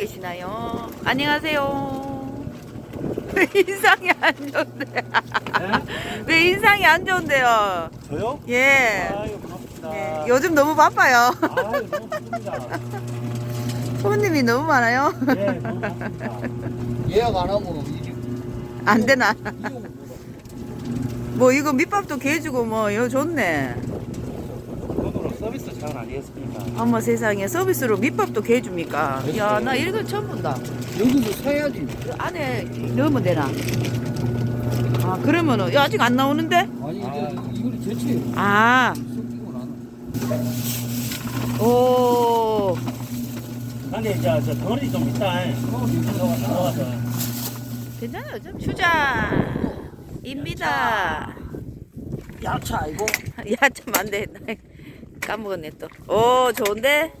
계시나요? 안녕하세요. 왜 인상이 안 좋은데? 왜 인상이 안 좋은데요? 저요? 예. 아유 고맙습니다. 예, 요즘 너무 바빠요. 아유 너무 바쁩니다. 손님이 너무 많아요. 예, 너무 바쁩니다. 예약 안 하고 이리 안 되나? 이용을 못뭐 이거 밑밥도 개주고 뭐 이거 좋네. 아니겠습니까? 어머 세상에 서비스로 밑밥도 개 줍니까? 야 나 이런 거 처음 본다. 여기서 사야지. 그 안에 넣으면 되나? 아 그러면은 야, 아직 안 나오는데? 아니 아. 이제 이걸 대체 아, 섞이고 나는. 오, 근데 이제 저 덩어리 좀 있다. 어, 들어가- 들어가서. 괜찮아요. 좀 휴자입니다. 야차 이거. 야, 좀안 돼. 나 까먹었네 또. 오, 좋은데?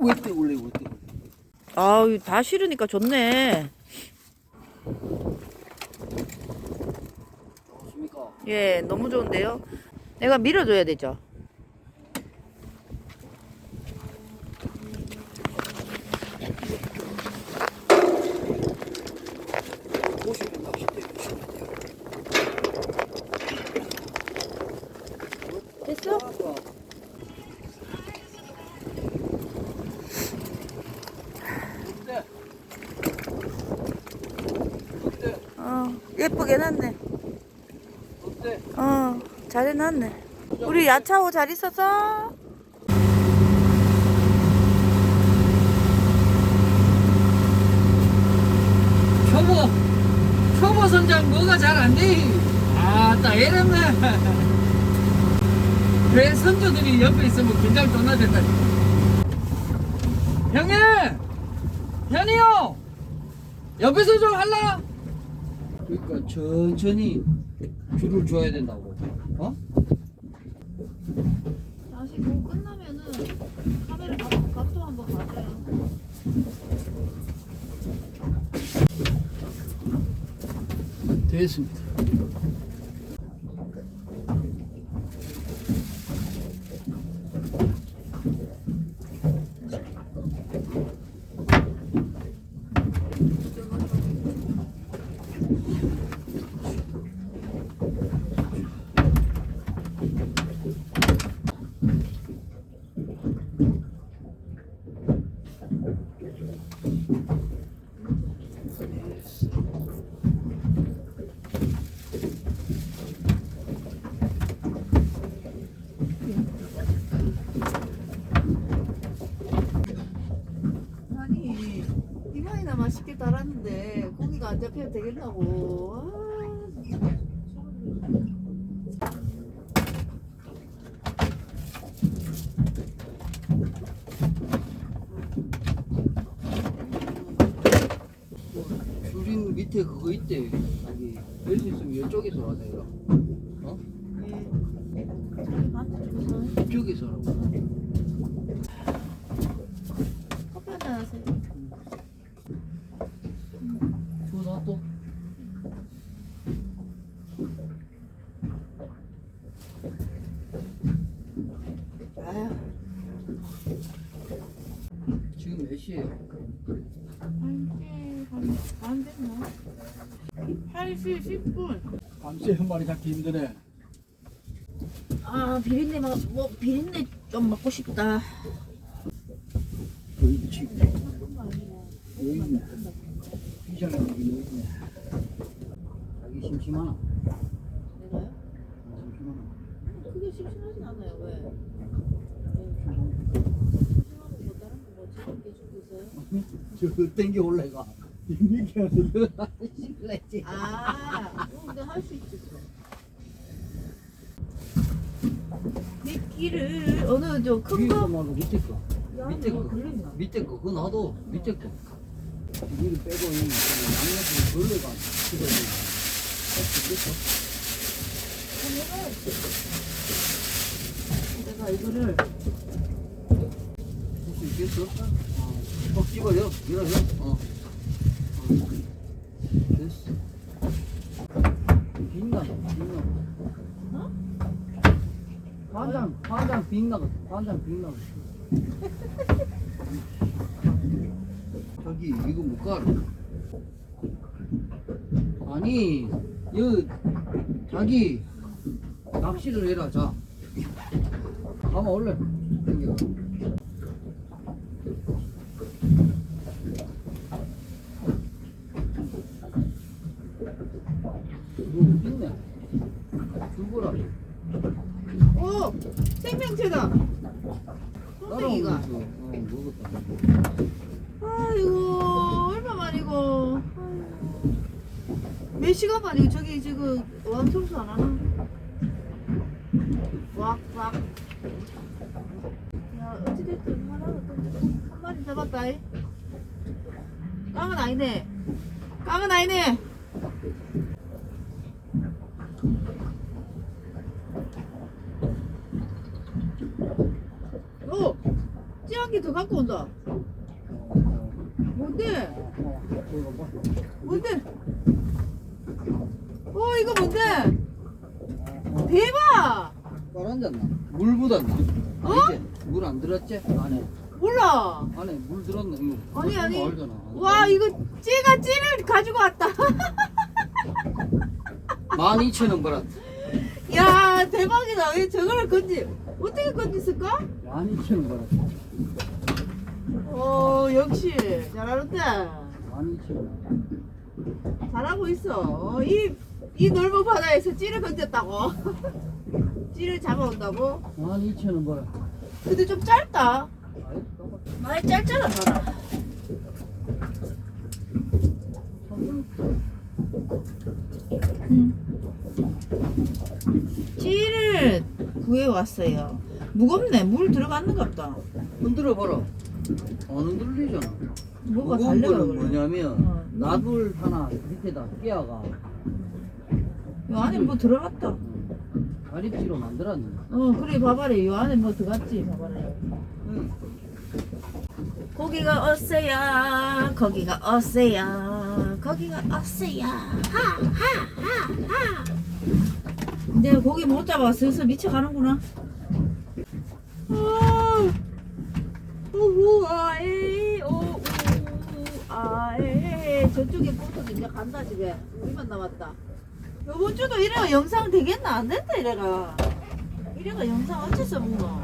왜때 원래 왜때? 아유, 다 싫으니까 좋네. 예, 너무 좋은데요? 내가 밀어줘야 되죠? 보시면 낚싯대 보시면 돼요. 됐어? 어때? 어때? 어, 예쁘게 났네. 어때? 어, 잘 해놨네. 우리 야차오 잘 있었어? 표보 표보 선장 뭐가 잘 안 돼. 아따 이랬네. 왜 선조들이 옆에 있으면 긴장 존나 된다. 형님, 현이요. 옆에서 좀 할라. 그러니까 천천히 줄을 줘야 된다고. 어? 다시 뭐 끝나면은 카메라 값, 값도 한번 가져요. 됐습니다. 아니 이만이나 맛있게 달았는데 고기가 안 잡혀도 되겠나고. 아, 줄인 밑에 그거 있대. 여기 열수 있으면 이쪽에서 하세요. 어? 이쪽에서 하라고. 커피 한잔 하세요. 지금 몇 시에요? 안 됐나? 8시 10분. 밤새 한 마리 잡기 힘드네. 아 비린내 막, 뭐 비린내 좀 먹고 싶다. 여기 있네. 비장에 여기 있네. 자기 심심하나? 내가요? 심심하나? 크게 심심하진 않아요. 왜? 심심하고 뭐 다른 거뭐 재밌게 주고 있어요? 저 땡겨 올래가. 이렇게 하서 실례지. 아, 어, 근데 할 수 있지. 미끼를 어느 저큰 위에 거 거. 말고 밑에 거. 밑에 거. 밑에 거 그거 놔둬. 밑에 거. 위를 빼고 이 양옆으로 돌려가. 할수 있겠어? 내가 이거를 할수 있겠어? 어. 어, 집어요. 밀어요. 어. 어. 됐어. 빛나, 빛나. 어? 반장 반장 빙나가 반장 빙나가 저기 이거 못 가라 아니 여 자기 낚시를 해라 자 가만 올래 당겨 너 어딨네 죽어라 오 생명체다. 따라오면서 콩땡이가. 어 먹었다 아이고 얼마만이고. 아이고. 몇 시간 만이고 저기 지금 왕 청소 안 하나? 왁왁. 야 어찌됐든 하나는 또한 마리 잡았다. 이. 깡은 아니네. 깡은 아니네. 오! 찌한 개 더 갖고 온다. 뭔데? 뭔데? 어 이거 뭔데? 대박! 빨아졌나? 물 묻었나? 어? 아니지? 물안 들었지? 안에 몰라. 안에 물 들었나? 이거 아니, 아니. 알잖아. 와 이거 찌가 찌를 가지고 왔다. 12,000원 벌었 야 대박이다. 왜 저거를 건지 어떻게 건졌을까? 12,000원 벌었 어 역시 잘하는데 12,000원 잘하고 있어. 어, 이, 이 넓은 바다에서 찌를 건졌다고. 찌를 잡아온다고? 12,000원 벌었 근데 좀 짧다. 많이 짧잖아, 봐라. 찌를 구해왔어요. 무겁네. 물 들어갔는가 보다. 흔들어 봐라 안 흔들리잖아 뭐가 무거운 거는 그래. 뭐냐면 어. 나불 하나 밑에다 끼어가 이 안에 뭐 들어갔다. 가립지로 만들었네 어, 그래, 봐봐라. 이 안에 뭐 들어갔지, 봐봐라. 응. 거기가 어세야, 거기가 어세야, 거기가 어세야, 하, 하, 하, 하. 근데 고기 못 잡아, 슬슬 미쳐가는구나. 아, 우후, 아에, 오, 우, 아에. 저쪽에 보통 이제 간다, 집에. 우리만 남았다. 요번 주도 이래가 영상 되겠나? 안 된다, 이래가. 이래가 영상 어째서 먹노?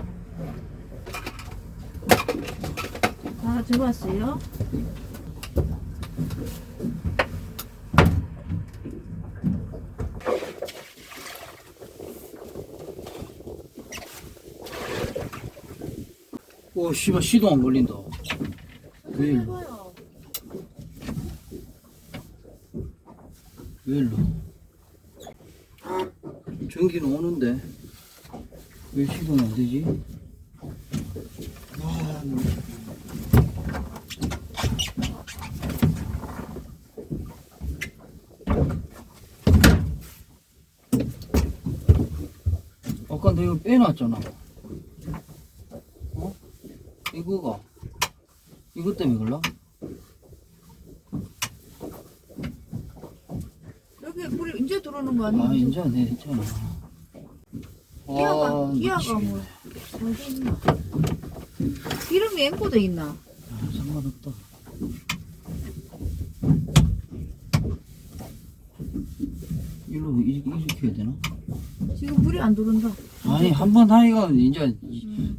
다 들어왔어요. 오 씨발 시도 안 걸린다 왜 일로. 왜 일로 전기는 오는데 왜 시도는 안 되지? 아까 내가 빼놨잖아. 어? 이거가 이것 때문에 그럴라? 여기 불이 이제 들어오는 거 아니야? 아 이제 내 했잖아. 기아가. 뭐, 어디 있나? 기름이 앵고돼 있나? 아, 상관없다. 일로 이- 이렇게 해야 되나? 지금 불이 안 들어온다. 아니 한 번 하니까 이제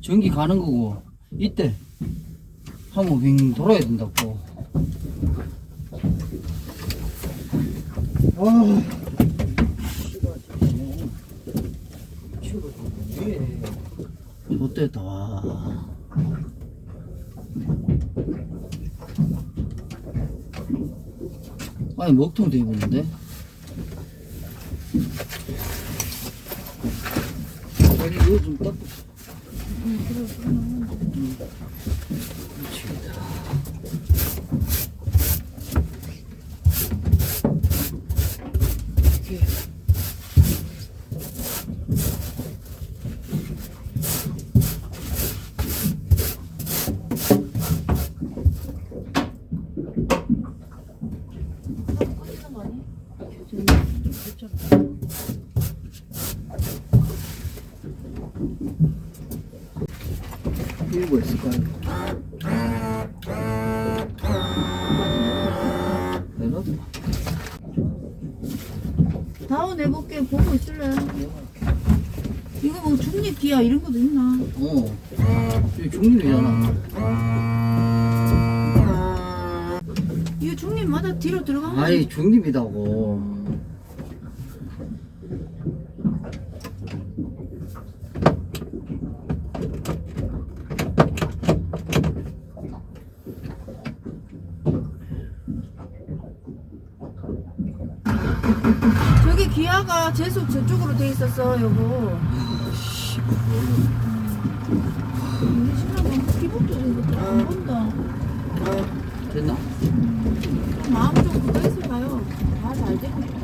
전기 가는 거고 이때 한 번 빙 돌아야 된다고. 아, 좋됐다 와. 아니 먹통 되고 있는데 아니 이거 좀 딱. 미치겠다. 이게 꺼지는 거 아니야? 됐잖아. 이게 뭐 있을까요? 내놔도 다운 해볼게. 보고 있을래? 이거 뭐 중립 기아 이런 것도 있나? 어. 이게 중립이잖아. 이거 중립마다 뒤로 들어가면 아이 중립이다고 저기 기아가 제속 저쪽으로 돼 있었어 여보 우리 신랑 뭐 기본적인 것도 안 본다 됐나? 좀 마음 좀 그거 있어 봐요? 다 잘 되고 있다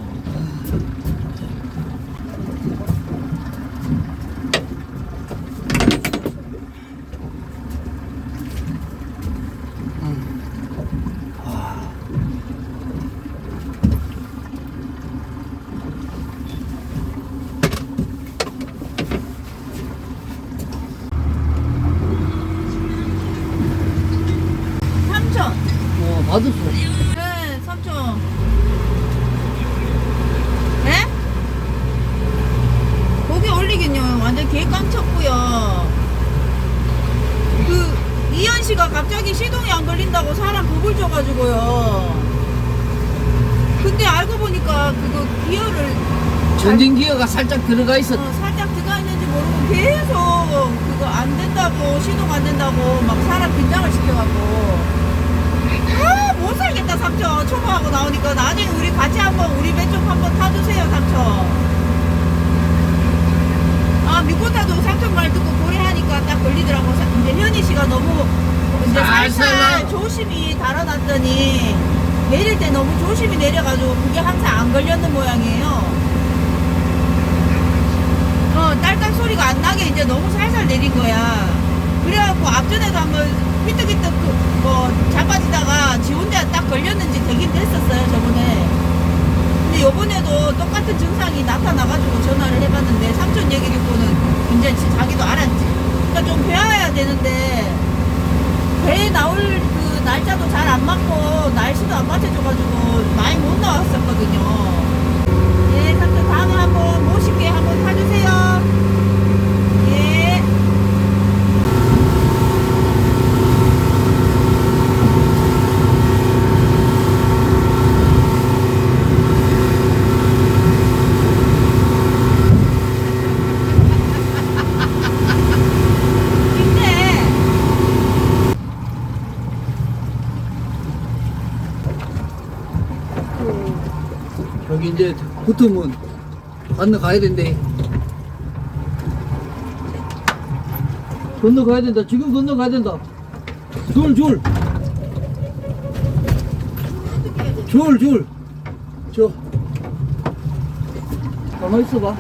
삼촌 어 받았어 네, 삼촌. 네? 고기 올리긴요. 완전 개깡 쳤고요. 그 이현 씨가 갑자기 시동이 안 걸린다고 사람 겁을 줘가지고요. 근데 그거 기어를 전진 기어가 살짝 들어가 있었 어, 살짝 들어가 있는지 모르고 계속 그거 안 된다고 시동 안 된다고 막 사람 긴장을 시켜갖고. 아못 살겠다 삼촌. 초보하고 나오니까. 나중에 우리 같이 한번 우리 배쪽 한번 타주세요 삼촌. 아 미코타도 삼촌 말 듣고 고래하니까 딱 걸리더라고. 사- 이제 현희 씨가 너무 이제 살살 살살 나- 조심히 달아놨더니 내릴 때 너무 조심히 내려가지고 그게 항상 안 걸렸는 모양이에요 어, 딸딸 소리가 안 나게 이제 너무 살살 내린 거야. 그래갖고 앞전에도 한번 삐뚤삐뚤 그, 뭐 자빠지다가 지 혼자 딱 걸렸는지 되긴 됐었어요, 저번에. 근데 요번에도 똑같은 증상이 나타나가지고 전화를 해봤는데 삼촌 얘기 듣고는 이제 지- 자기도 알았지. 그러니까 좀 배워야 되는데 배에 나올 그 날짜도 잘 안 맞고 날씨도 안 맞춰줘가지고 많이 못 나왔었거든요. 예, 삼촌 다음에 한번 모실게 한번 타주세요. 예. 힘내. 여기 이제 붙으면 건너 가야 된대. 건너 가야 된다. 지금 건너 가야 된다. 줄 줄 줄 줄 저. 가만 있어봐.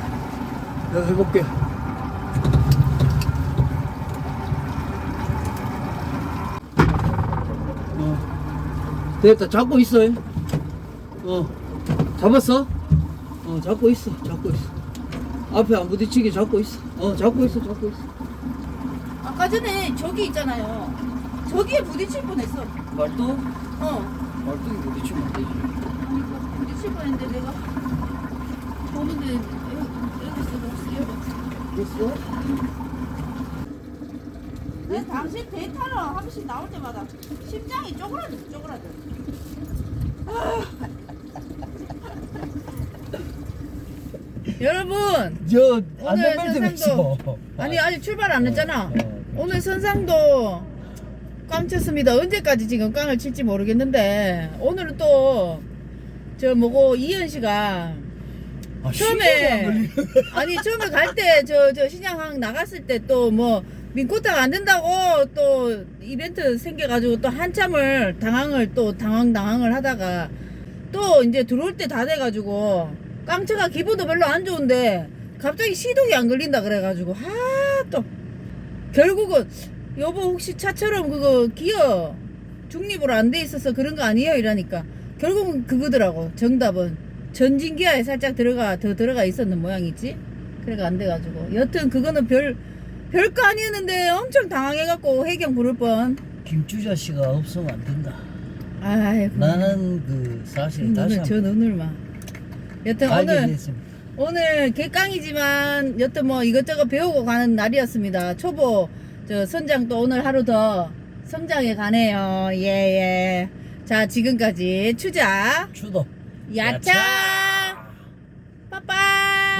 내가 해볼게. 어. 됐다. 잡고 있어. 어 잡았어? 어 잡고 있어 잡고 있어 앞에 안 부딪히게 잡고 있어 어 잡고 있어 잡고 있어 아까 전에 저기 있잖아요. 저기에 부딪힐 뻔했어. 말도? 어. 말뚝이 부딪히면 안 되지 그러니까 부딪힐 뻔했는데 내가 보는데 여기- 여기서 여기 됐어? 내 당신 데이터를 한 번씩 나올 때마다 심장이 쪼그라져 쪼그라져. 여러분 저 오늘 선상도 아니 아직 출발 안 했잖아. 오늘 선상도 꽝 쳤습니다. 언제까지 지금 꽝을 칠지 모르겠는데 오늘은 또 저 뭐고 이현 씨가 아, 처음에 아니 처음에 갈 때 저 저 신양항 나갔을 때 또 뭐 민코타가 안 된다고 또 이벤트 생겨가지고 또 한참을 당황을 또 당황 당황을 하다가 또 이제 들어올 때 다 돼가지고 깡차가 기분도 별로 안 좋은데 갑자기 시동이 안 걸린다 그래가지고 하또 결국은 여보 혹시 차처럼 그거 기어 중립으로 안 돼 있어서 그런 거 아니에요 이러니까 결국은 그거더라고 정답은 전진기아에 살짝 들어가 더 들어가 있었는 모양이지 그래가 안 돼가지고 여튼 그거는 별 별거 아니었는데 엄청 당황해갖고 해경 부를 뻔. 김주자 씨가 없으면 안 된다. 아이고. 나는 그 사실 다시 눈을 저 한번 눈을 막. 여튼 오늘 됐습니다. 오늘 개깡이지만 여튼 뭐 이것저것 배우고 가는 날이었습니다. 초보 저 선장 또 오늘 하루 더 성장해 가네요. 예 예. 자 지금까지 추자 추도. 야차 빠빠.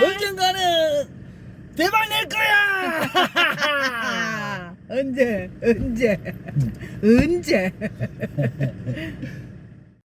언젠가는 대박 낼 거야. 언제 언제 언제